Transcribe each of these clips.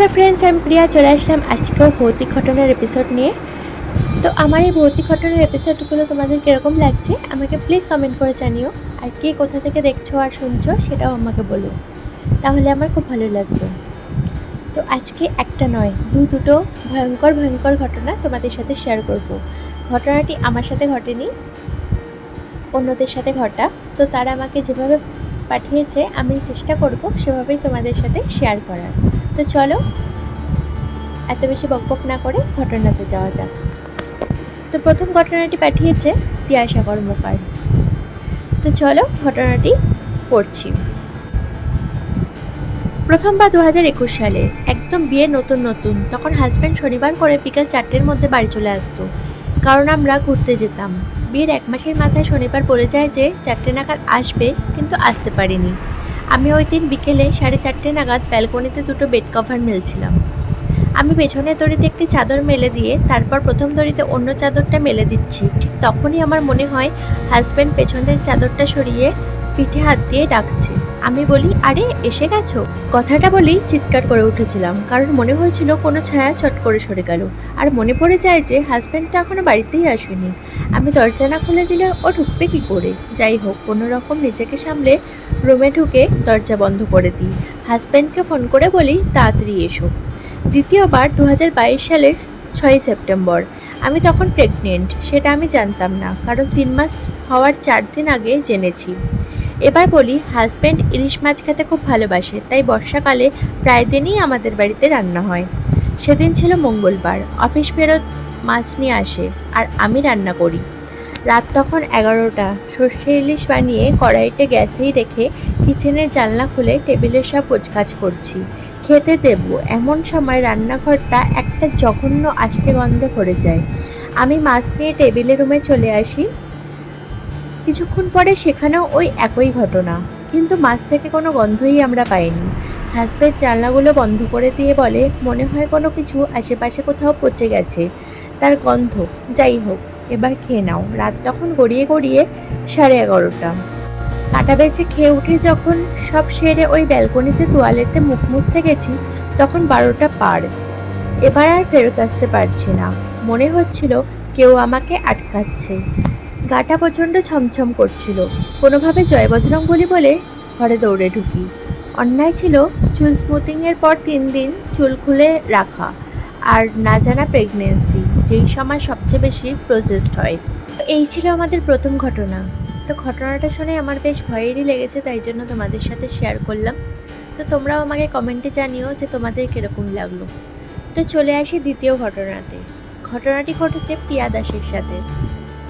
Hello friends আমি প্রিয়া চলে আসলাম আজকেও ভৌতিক ঘটনার এপিসোড নিয়ে। তো আমার এই ভৌতিক ঘটনার এপিসোডগুলো তোমাদের কীরকম লাগছে, আমাকে প্লিজ কমেন্ট করে জানিও। আর কে কোথা থেকে দেখছ আর শুনছো, সেটাও আমাকে বলো। তাহলে আমার খুব ভালো লাগবে। তো আজকে একটা নয়, দু দুটো ভয়ঙ্কর ভয়ঙ্কর ঘটনা তোমাদের সাথে শেয়ার করব। ঘটনাটি আমার সাথে ঘটেনি, অন্যদের সাথে ঘটা। তো তারা আমাকে যেভাবে পাঠিয়েছে, আমি চেষ্টা করব সেভাবেই তোমাদের সাথে শেয়ার করার। তো চলো, এত বেশি বকবক না করে ঘটনাতে যাওয়া যাক। তো প্রথম ঘটনাটি পাঠিয়েছে তিয়াশা কর্মকার তো চলো ঘটনাটি পড়ছি। প্রথমবার দু হাজার একুশ সালে একদম বিয়ে নতুন নতুন, তখন হাজব্যান্ড শনিবার করে বিকাল চারটের মধ্যে বাড়ি চলে আসতো। কারণ আমরা ঘুরতে যেতাম। বিয়ের এক মাসের মাথায় শনিবার পড়ে যায় যে চারটে নাগাদ আসবে, কিন্তু আসতে পারিনি। আমি ওই দিন বিকেলে সাড়ে চারটে নাগাদ ব্যালকনিতে দুটো বেড কভার মেলছিলাম। আমি পেছনের দড়িতে একটি চাদর মেলে দিয়ে, তারপর প্রথম দড়িতে অন্য চাদরটা মেলে দিচ্ছি। ঠিক তখনই আমার মনে হয় হাজব্যান্ড পেছনের চাদরটা সরিয়ে পিঠে হাত দিয়ে ডাকছে। আমি বলি, আরে, এসে গেছো? কথাটা বলেই চিৎকার করে উঠেছিলাম, কারণ মনে হয়েছিল কোনো ছায়া চট করে সরে গেল। আর মনে পড়ে যায় যে হাজব্যান্ডটা এখনও বাড়িতেই আসেনি। আমি দরজা না খুলে দিলে ও ঢুকবে কি করে? যাই হোক, কোনো রকম নিজেকে সামলে রুমে ঢুকে দরজা বন্ধ করে দিই। হাজব্যান্ডকে ফোন করে বলি, তাড়াতাড়ি এসো। দ্বিতীয়বার দু হাজার বাইশ সালের ছয়ই সেপ্টেম্বর। আমি তখন প্রেগনেন্ট সেটা আমি জানতাম না, কারণ তিন মাস হওয়ার চার দিন আগে জেনেছি। এবার বলি হাজব্যান্ড ইলিশ মাছ খেতে খুব ভালোবাসে, তাই বর্ষাকালে প্রায় দিনই আমাদের বাড়িতে রান্না হয়। সেদিন ছিল মঙ্গলবার, অফিস ফেরত মাছ নিয়ে আসে আর আমি রান্না করি। রাত তখন এগারোটা। সর্ষে ইলিশ বানিয়ে কড়াইতে গ্যাসেই রেখে কিচেনের জানলা খুলে টেবিলের সব গোছগাছ করছি। খেতে দেব, এমন সময় রান্নাঘরটা একটা জঘন্য আষ্টে গন্ধে ভরে যায়। আমি মাছ নিয়ে টেবিলের রুমে চলে আসি। কিছুক্ষণ পরে সেখানেও ওই একই ঘটনা। কিন্তু মাছ থেকে কোনো গন্ধই আমরা পাইনি। হাজব্যান্ড জানলাগুলো বন্ধ করে দিয়ে বলে, মনে হয় কোনো কিছু আশেপাশে কোথাও পচে গেছে। তার গন্ধ। যাই হোক, এবার খেয়ে নাও। রাত তখন গড়িয়ে গড়িয়ে সাড়ে এগারোটা। কাটা বেছে খেয়ে উঠে যখন সব সেরে ওই ব্যালকনিতে, তোয়ালেতে মুখ মুছতে গেছি, তখন বারোটা পার। এবার আর ফেরত আসতে পারছি না। মনে হচ্ছিল কেউ আমাকে আটকাচ্ছে। গাটা প্রচণ্ড ছমছম করছিল। কোনোভাবে জয় বজরং বলি বলে ঘরে দৌড়ে ঢুকি। অন্যায় ছিল চুল স্মুথিংয়ের পর তিন দিন চুল খুলে রাখা। আর না জানা প্রেগনেন্সি যেই সময় সবচেয়ে বেশি প্রসেসড হয়। তো এই ছিল আমাদের প্রথম ঘটনা। তো ঘটনাটা শুনে আমার বেশ ভয়েরই লেগেছে, তাই জন্য তোমাদের সাথে শেয়ার করলাম। তো তোমরাও আমাকে কমেন্টে জানিও যে তোমাদের কীরকম লাগল। তো চলে আসি দ্বিতীয় ঘটনাতে। ঘটনাটি ঘটেছে পিয়া দাসের সাথে।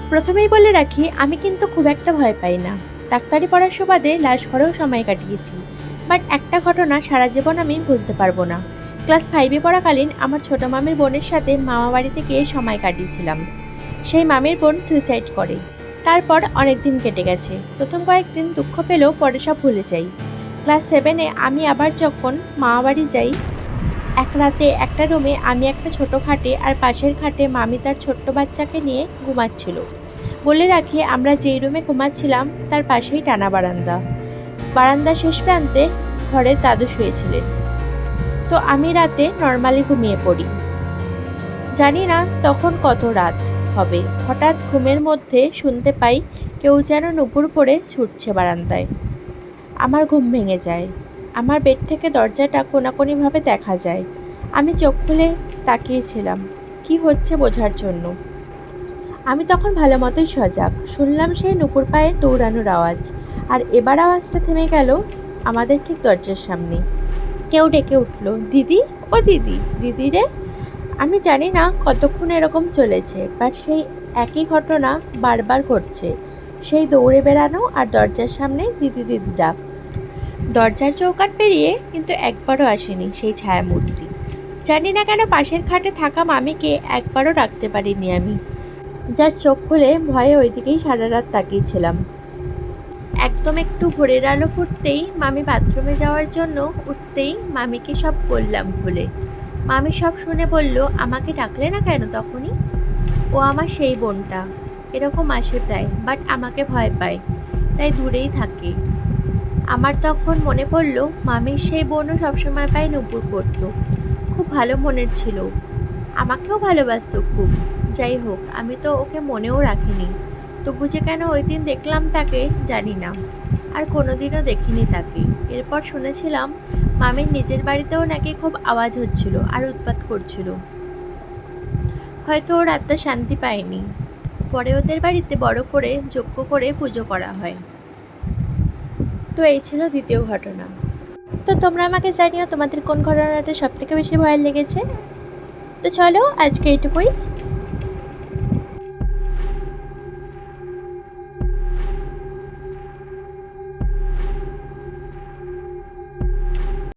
প্রথমেই বলে রাখি, আমি কিন্তু খুব একটা ভয় পাই না। ডাক্তারি পড়ার সুবাদে লাশ ঘরেও সময় কাটিয়েছি। বাট একটা ঘটনা সারা জীবন আমি ভুলতে পারব না। ক্লাস ফাইভে পড়াকালীন আমার ছোট মামির বোনের সাথে মামা বাড়িতে গিয়ে সময় কাটিয়েছিলাম। সেই মামির বোন সুইসাইড করে। তারপর অনেক দিন কেটে গেছে। প্রথম কয়েকদিন দুঃখ পেলেও পরে সব ভুলে যাই। ক্লাস সেভেনে আমি আবার যখন মামা বাড়ি যাই, এক রাতে একটা রুমে আমি একটা ছোট খাটে আর পাশের খাটে মামি তার ছোট্ট বাচ্চাকে নিয়ে ঘুমাচ্ছিল। বলে রাখি, আমরা যেই রুমে ঘুমাচ্ছিলাম, তার পাশেই টানা বারান্দা। বারান্দা শেষ প্রান্তে ঘরের দাদু শুয়েছিলেন। তো আমি রাতে নর্মালি ঘুমিয়ে পড়ি। জানি না তখন কত রাত হবে। হঠাৎ ঘুমের মধ্যে শুনতে পাই কেউ যেন নুপুর পরে ছুটছে বারান্দায়। আমার ঘুম ভেঙে যায়। আমার বেড থেকে দরজাটা কোনাকোনিভাবে দেখা যায়। আমি চোখ খুলে তাকিয়েছিলাম কি হচ্ছে বোঝার জন্য? আমি তখন ভালো মতোই সজাগ। শুনলাম সেই নুপুর পায়ে দৌড়ানোর আওয়াজ। আর এবার আওয়াজটা থেমে গেল আমাদের ঠিক দরজার সামনে। কেউ ডেকে উঠল, দিদি, ও দিদি দিদি রে? আমি জানি না কতক্ষণ এরকম চলেছে বাট সেই একই ঘটনা বারবার ঘটছে। সেই দৌড়ে বেড়ানো আর দরজার সামনে দিদি দিদি ডাক দরজার চৌকাট পেরিয়ে কিন্তু একবারও আসেনি সেই ছায়ামূর্তি। জানি না কেন পাশের খাটে থাকা মামিকে একবারও রাখতে পারিনি আমি। যার চোখ খুলে ভয়ে ওইদিকেই সারা রাত তাকিয়েছিলাম একদম একটু ভোরের আলো ফুটতেই মামি বাথরুমে যাওয়ার জন্য উঠতেই মামিকে সব বললাম ভুলে। মামি সব শুনে বলল, আমাকে ডাকলে না কেন তখনই? ও আমার সেই বোনটা। এরকম আসে প্রায় বাট আমাকে ভয় পায়, তাই দূরেই থাকে। আমার তখন মনে পড়ল, মামির সেই বোনও সবসময় পায় নুপুর পড়তো খুব ভালো মনের ছিল। আমাকেও ভালোবাসতো খুব। যাই হোক, আমি তো ওকে মনেও রাখিনি। তবু যে কেন ওই দিন দেখলাম তাকে জানি না। আর কোনোদিনও দেখিনি তাকে। এরপর শুনেছিলাম, মামির নিজের বাড়িতেও নাকি খুব আওয়াজ হচ্ছিল আর উৎপাত করছিল। হয়তো ওর আত্মা শান্তি পায়নি। পরে ওদের বাড়িতে বড় করে যজ্ঞ করে পুজো করা হয়। তো এই ছিল দ্বিতীয় ঘটনা। তো তোমরা আমাকে জানিও তোমাদের কোন ঘটনাটা সব থেকে বেশি ভয় লেগেছে? তো চলো আজকে এইটুকুই।